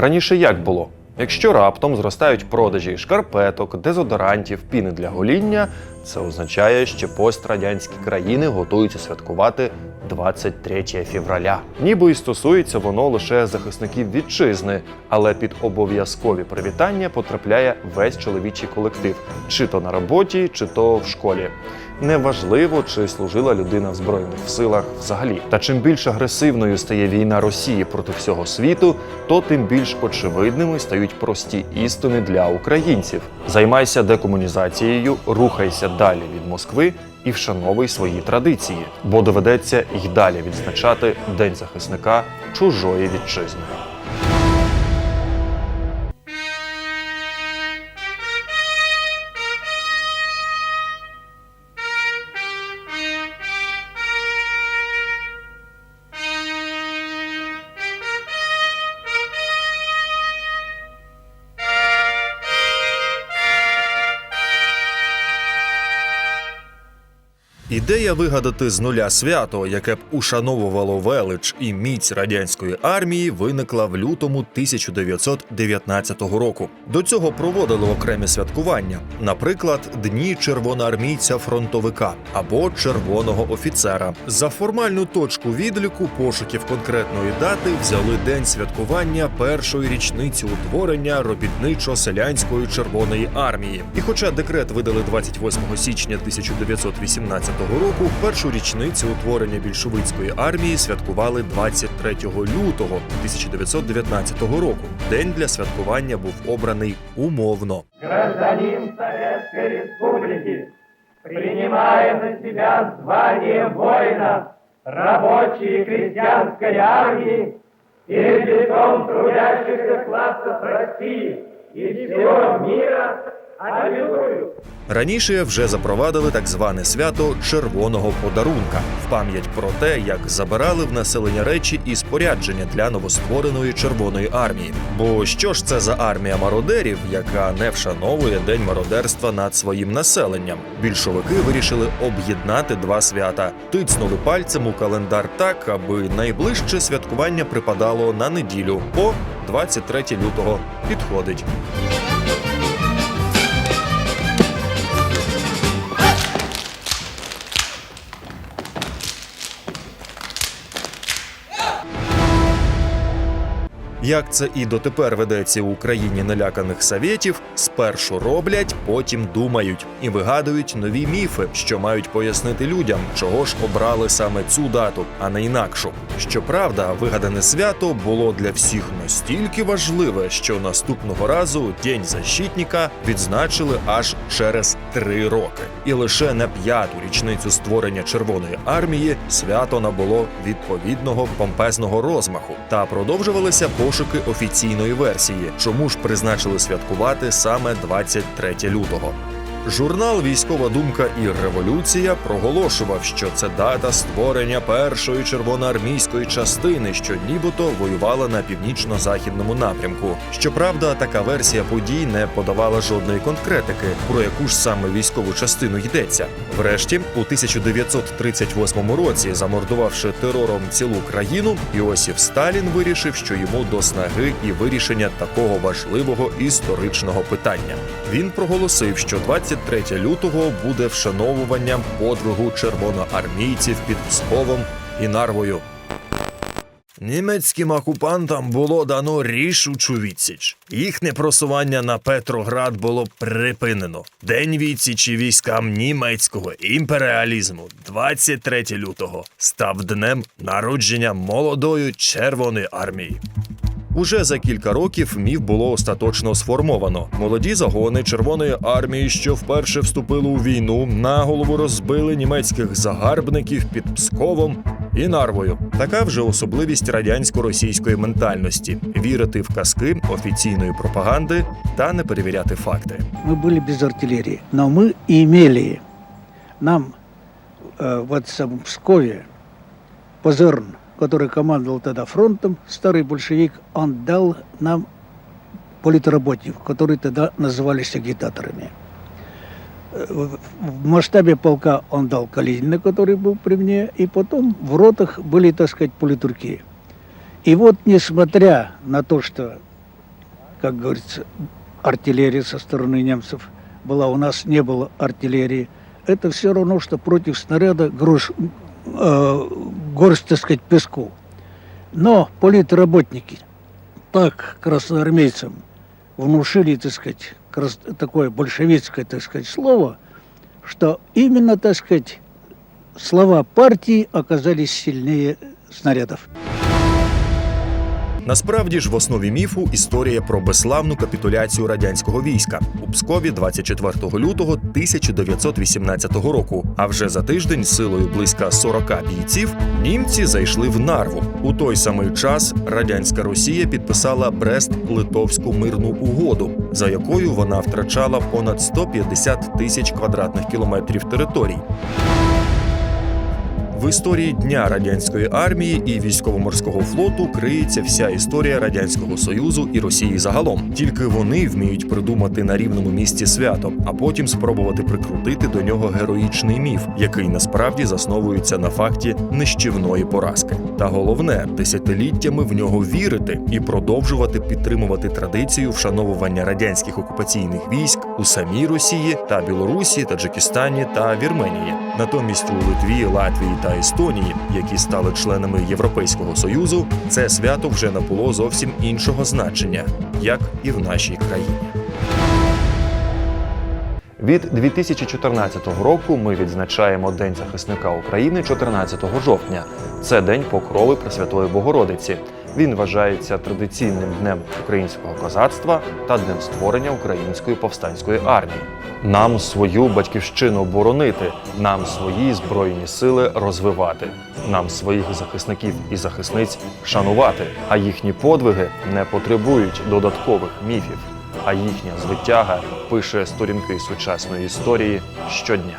Раніше як було? Якщо раптом зростають продажі шкарпеток, дезодорантів, піни для гоління, це означає, що пострадянські країни готуються святкувати 23 февраля. Ніби і стосується воно лише захисників вітчизни, але під обов'язкові привітання потрапляє весь чоловічий колектив, чи то на роботі, чи то в школі. Неважливо, чи служила людина в збройних силах взагалі. Та чим більш агресивною стає війна Росії проти всього світу, то тим більш очевидними стають прості істини для українців. Займайся декомунізацією, рухайся далі від Москви і вшановуй свої традиції, бо доведеться й далі відзначати День захисника чужої вітчизни. Ідея вигадати з нуля свято, яке б ушановувало велич і міць радянської армії, виникла в лютому 1919 року. До цього проводили окремі святкування, наприклад, дні червоноармійця фронтовика або червоного офіцера. За формальну точку відліку пошуків конкретної дати взяли день святкування першої річниці утворення робітничо-селянської червоної армії. І хоча декрет видали 28 січня 1918 року, першу річницю утворення більшовицької армії святкували 23 лютого 1919 року. День для святкування був обраний умовно. Гражданин Советской Республики, принимая на воина рабочей и крестьянской армии перед лицом трудящихся России и всего мира, обязую Раніше вже запровадили так зване свято червоного подарунка в пам'ять про те, як забирали в населення речі і спорядження для новоствореної червоної армії. Бо що ж це за армія мародерів, яка не вшановує день мародерства над своїм населенням? Більшовики вирішили об'єднати два свята, тицнули пальцем у календар так, аби найближче святкування припадало на неділю по 23 лютого. Підходить. Як це і дотепер ведеться у Україні наляканих совєтів, спершу роблять, потім думають і вигадують нові міфи, що мають пояснити людям, чого ж обрали саме цю дату, а не інакшу. Щоправда, вигадане свято було для всіх настільки важливе, що наступного разу День защитника відзначили аж через три роки. І лише на п'яту річницю створення Червоної армії свято набуло відповідного помпезного розмаху та продовжувалися пошуки офіційної версії, чому ж призначили святкувати саме 23 лютого. Журнал Військова думка і революція проголошував, що це дата створення першої червоноармійської частини, що нібито воювала на північно-західному напрямку. Щоправда, така версія подій не подавала жодної конкретики, про яку ж саме військову частину йдеться. Врешті, у 1938 році, замордувавши терором цілу країну, Іосиф Сталін вирішив, що йому до снаги і вирішення такого важливого історичного питання. Він проголосив, що 23 лютого буде вшановуванням подвигу червоноармійців під Псковом і Нарвою. Німецьким окупантам було дано рішучу відсіч. Їхнє просування на Петроград було припинено. День відсічі військам німецького імперіалізму 23 лютого став днем народження молодої червоної армії. Уже за кілька років міф було остаточно сформовано. Молоді загони Червоної армії, що вперше вступили у війну, наголову розбили німецьких загарбників під Псковом і Нарвою. Така вже особливість радянсько-російської ментальності вірити в казки офіційної пропаганди та не перевіряти факти. мы были без артиллерии, но мы имели. Нам э, вот в самом Пскове Позерн, который командовал тогда фронтом, старый большевик, он дал нам политработников, которые тогда назывались агитаторами. Э, В масштабе полка он дал Калинина, который был при мне, и потом в ротах были, так сказать, политруки. И вот, несмотря на то, что как говорится, артиллерия со стороны немцев была, у нас не было артиллерии. Это все равно, что против снаряда грош, горсть, так сказать, песку. Но политработники так красноармейцам внушили, так сказать, крас- такое большевистское, так сказать, слово, что именно, так сказать, слова партии оказались сильнее снарядов. Насправді ж в основі міфу історія про безславну капітуляцію радянського війська у Пскові 24 лютого 1918 року. А вже за тиждень силою близько 40 бійців німці зайшли в Нарву. У той самий час радянська Росія підписала Брест-Литовську мирну угоду, за якою вона втрачала понад 150 тисяч квадратних кілометрів територій. В історії Дня радянської армії і військово-морського флоту криється вся історія радянського союзу і Росії загалом. Тільки вони вміють придумати на рівному місці свято, а потім спробувати прикрутити до нього героїчний міф, який насправді засновується на факті нищівної поразки. Та головне десятиліттями в нього вірити і продовжувати підтримувати традицію вшановування радянських окупаційних військ у самій Росії та Білорусі, Таджикистані та Вірменії. Натомість у Литві, Латвії та Естонії, які стали членами Європейського союзу, це свято вже набуло зовсім іншого значення, як і в нашій країні. Від 2014 року ми відзначаємо День захисника України 14 жовтня. Це день покрови Пресвятої Богородиці. Він вважається традиційним днем українського козацтва та днем створення української повстанської армії. Нам свою батьківщину боронити, нам свої збройні сили розвивати, нам своїх захисників і захисниць шанувати. А їхні подвиги не потребують додаткових міфів. А їхня звитяга пише сторінки сучасної історії щодня.